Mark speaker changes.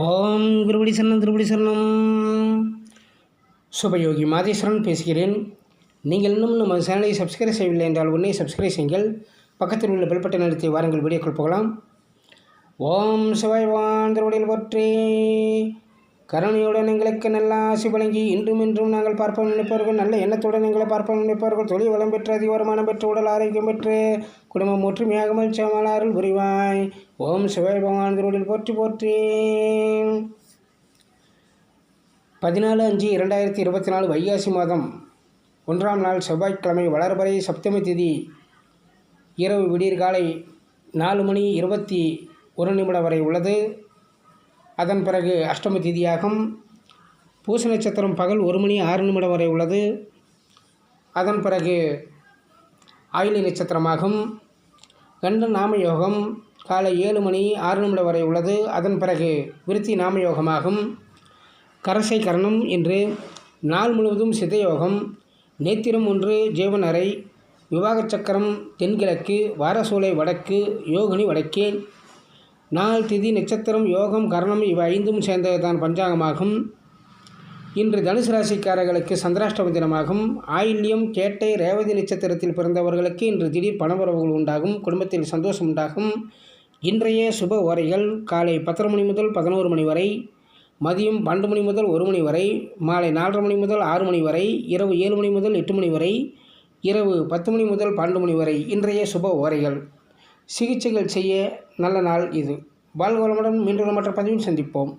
Speaker 1: ஓம் குருபடி சரணம் திருபடி சரணம். சுபயோகி மாதேஸ்வரன் பேசுகிறேன். நீங்கள் இன்னும் நம்ம சேனலை சப்ஸ்கிரைப் செய்யவில்லை என்றால் உடனே சப்ஸ்கிரைப் செய்யுங்கள். பக்கத்தில் உள்ள பெல்பட்டை பட்டன் வாருங்கள் வீடியோக்குள் போகலாம். ஓம் சிவாய்வான் திருவடியில் போற்றி. கருணையுடன் எங்களுக்கு நல்ல ஆசி வழங்கி இன்றும் இன்றும் நாங்கள் பார்ப்போம் நினைப்பவர்கள் நல்ல எண்ணத்துடன் எங்களை பார்ப்போம் நினைப்பவர்கள். தொழில் வளம் பெற்று அதிக வருமானம் பெற்று உடல் ஆரோக்கியம் பெற்று குடும்பம் ஒற்றுமையாக மகிழ்ச்சியாக புரிவாய் ஓம் சிவாய் பகவான் திருவடியில் போற்றி போற்றி. பதினாலு அஞ்சு இரண்டாயிரத்தி இருபத்தி நாலு வைகாசி மாதம் ஒன்றாம் நாள் செவ்வாய்க்கிழமை வளர்பறை சப்தமி திதி. இரவு விடியற்காலை நாலு மணி இருபத்தி ஒரு நிமிடம் வரை உள்ளது. அதன் பிறகு அஷ்டம திதியாகும். பூச நட்சத்திரம் பகல் ஒரு மணி ஆறு நிமிடம் வரை உள்ளது. அதன் பிறகு ஆயிலி நட்சத்திரமாகும். கண்ட நாம யோகம் காலை ஏழு மணி ஆறு நிமிடம் வரை உள்ளது. அதன் பிறகு விருத்தி நாம யோகமாகும் கரசை கரணம் என்று நாள் முழுவதும் சிதயோகம் நேத்திரம் ஒன்று ஜீவன் அறை. விவாக சக்கரம் தென்கிழக்கு வாரசூலை வடக்கு யோகினி வடக்கே நாள் திதி நட்சத்திரம் யோகம் கரணம் இவை ஐந்தும் சேர்ந்ததுதான் பஞ்சாங்கமாகும். இன்று தனுசு ராசிக்காரர்களுக்கு சந்திராஷ்டம தினமாகும். ஆயில்யம் கேட்டை ரேவதி நட்சத்திரத்தில் பிறந்தவர்களுக்கு இன்று திடீர் பணவரவுகள் உண்டாகும். குடும்பத்தில் சந்தோஷம் உண்டாகும். இன்றைய சுப ஓரைகள் காலை பத்தரை மணி முதல் பதினோரு மணி வரை மதியம் பன்னெண்டு மணி முதல் ஒரு மணி வரை மாலை நாலரை மணி முதல் ஆறு மணி வரை இரவு ஏழு மணி முதல் எட்டு மணி வரை இரவு பத்து மணி முதல் பன்னெண்டு மணி வரை இன்றைய சுப ஓரைகள் சிகிச்சைகள் செய்ய நல்ல நாள் இது. வாழ்க வளமுடன் மீண்டும் மற்ற பதிவில் சந்திப்போம்.